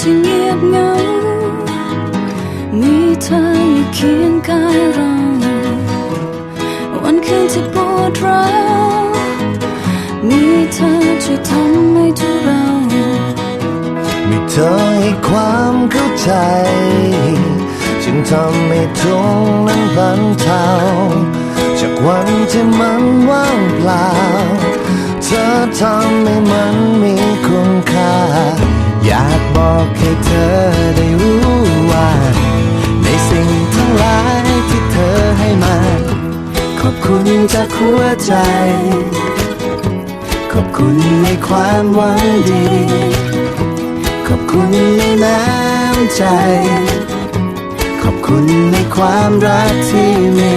ที่เงียบเหงา มีเธออยู่เคียงกายเรา วันคืนที่ปวดร้าวมีเธอช่วยทำให้ทุกเรา มีเธอให้ความเข้าใจจึงทำให้ทุกนั้นบรรเทาจากวันที่มันว่างเปล่า เธอทำให้มันมีคุณ บอกให้เธอได้รู้ว่า ในสิ่งทั้งหลายที่เธอให้มา ขอบคุณจากหัวใจ ขอบคุณในความหวังดี ขอบคุณในน้ำใจ ขอบคุณในความรักที่มี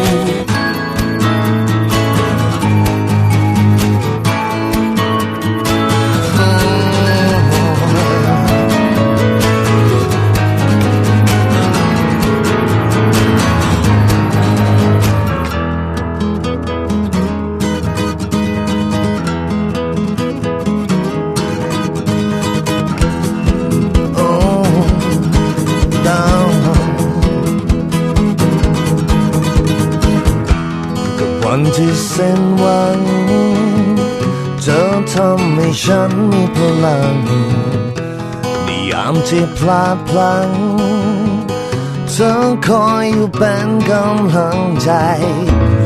วันที่เส้นหวังเธอทำให้ฉันมีพลังในยามที่พลาดพลั้งเธอคอยอยู่เป็นกำลังใจ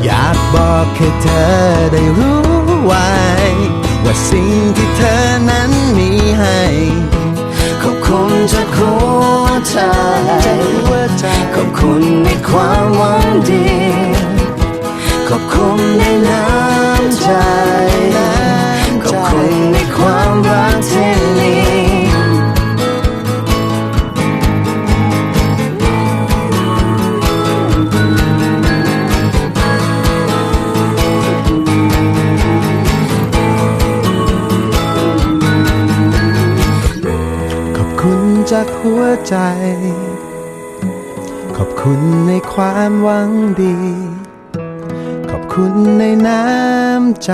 อยากบอกให้เธอได้รู้ไว้ว่าสิ่งที่เธอนั้นมีให้ขอบคุณจากหัวใจขอบคุณในความหวังดี ขอบคุณในน้ำใจขอบคุณในความรักที่มีขอบคุณจากหัวใจ ขอบคุณในความหวังดี คุณในน้ำใจ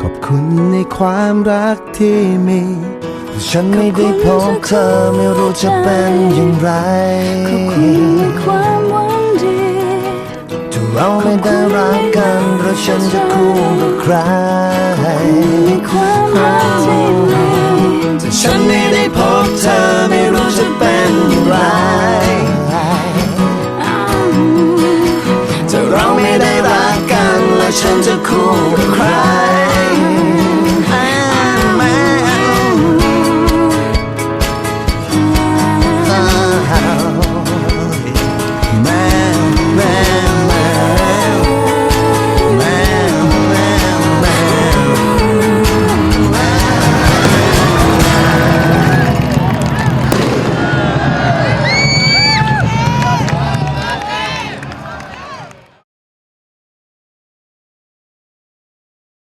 ขอบคุณในความรักที่มี ฉันไม่ได้พบเธอไม่รู้จะเป็นอย่างไร ขอบคุณในความหวังดีถ้าเราไม่ได้รักกันเราฉันจะคู่กับใครในความรักที่ กันแล้